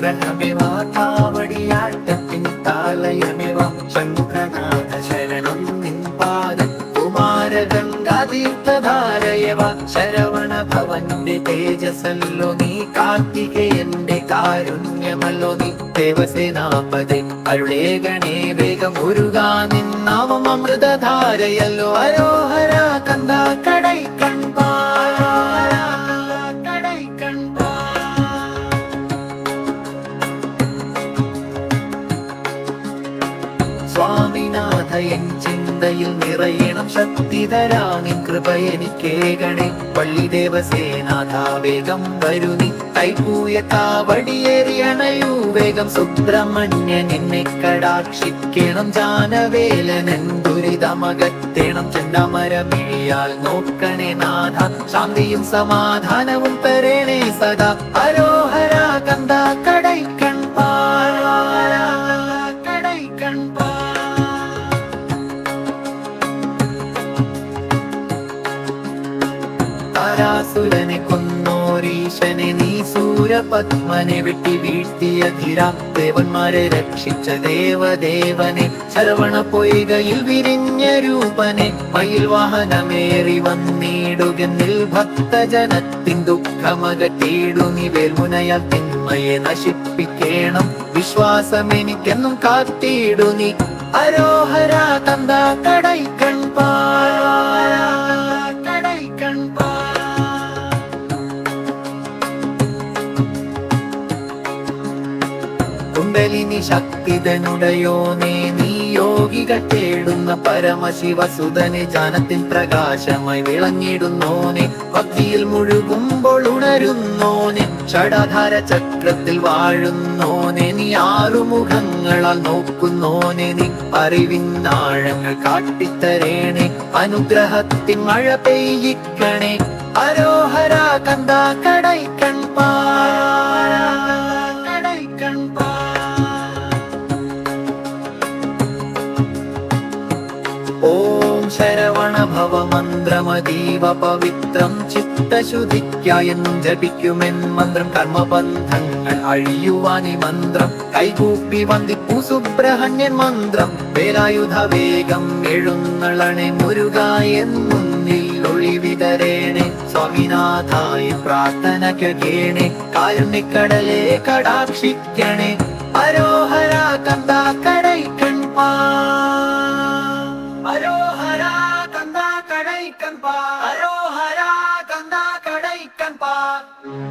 ശങ്കരനമിവ കാവടിയാട്ടത്തിൻ താലയമിവ ശങ്കരനാഥ ശരണം നിൻ പാദം കുമാരഗംഗാതീർത്ഥധാരയവ ശരവണ ഭവന്റെ തേജസല്ലോ നീ കാർത്തികയന്റെ കാരുണ്യമല്ലോ നീ ദേവസേനാപതി. അരുളേഗണേ വേഗം മുരുകാ നിന്നാമം അമൃതധാരയല്ലോ. അരോഹര കന്ദ എൻ ചിന്തയിൽ നിറയണം ശക്തി ശക്തിതരാണിൻ കൃപ എനിക്കേകണേ പള്ളി ദേവസേനാഥ വേഗം വരുനി കൈപൂയ താവടിയേറിയണയൂ വേഗം സുബ്രഹ്മണ്യൻ എന്നെ കടാക്ഷിക്കണം. ജാനവേലനൻ ദുരിതമകത്തേണം ചെണ്ടമരമിഴിയാൽ നോക്കണേ നാഥ. ശാന്തിയും സമാധാനവും തരണേ സദാ. അരോഹര കന്ദ താരാസുരനെ കൊന്നോരീശനെ നീ സൂരപത്മനെ വെട്ടി വീഴ്ത്തിയ ധീരാദേവന്മാരെ രക്ഷിച്ച ദേവദേവനെ. ശരവണ പൊയ്കയിൽ വിരിഞ്ഞ രൂപനെ മയിൽ വാഹനമേറി വന്നിടുക ഭക്തജനത്തിൻ ദുഃഖമകട്ടിയിടു നീ വേൽമുനയ തിന്മയെ നശിപ്പിക്കണം. വിശ്വാസം എനിക്കെന്നും കാത്തിയിടു നീ. അരോഹര തന്ത കടൈ ശക്തിതനുടയോനേ നീ യോഗികൾ തേടുന്ന പരമശിവസുതനെ ജാനത്തിൻ പ്രകാശമായി വിളങ്ങിടുന്നോനെ ഭക്തിയിൽ മുഴുകുമ്പോൾ ഉണരുന്നോനെ ഷടാധാര ചക്രത്തിൽ വാഴുന്നോനെ നീ. ആറുമുഖങ്ങളാൽ നോക്കുന്നോനെ നീ. അറിവിന്നാഴങ്ങൾ കാട്ടിത്തരേണേ. അനുഗ്രഹത്തിൻ മഴ പെയ്യിക്കണേ. അരോഹര കണ്ടാ കടൈ കൺപാ ഓം ശരവണ ഭവ മന്ത്രമതീവ പവിത്രം ചിത്തശുദ്ധിക്കായെന്നും ജപിക്കുമെൻ മന്ത്രം കർമ്മബന്ധങ്ങൾ അഴിയുവാനി മന്ത്രം. കൈകൂപ്പി വന്ദിപ്പു സുബ്രഹ്മണ്യൻ മന്ത്രം. വേലായുധ വേഗം എഴുന്നള്ളണെ മുരുകായെന്നും ഒളിവിതരേണെ സ്വാമിനാഥായി പ്രാർത്ഥന കേണേ കാരുണ്യക്കടലെ കടാക്ഷിക്കണേ. അരോഹര കണ്ടാ കടൈ കൺപാ lá.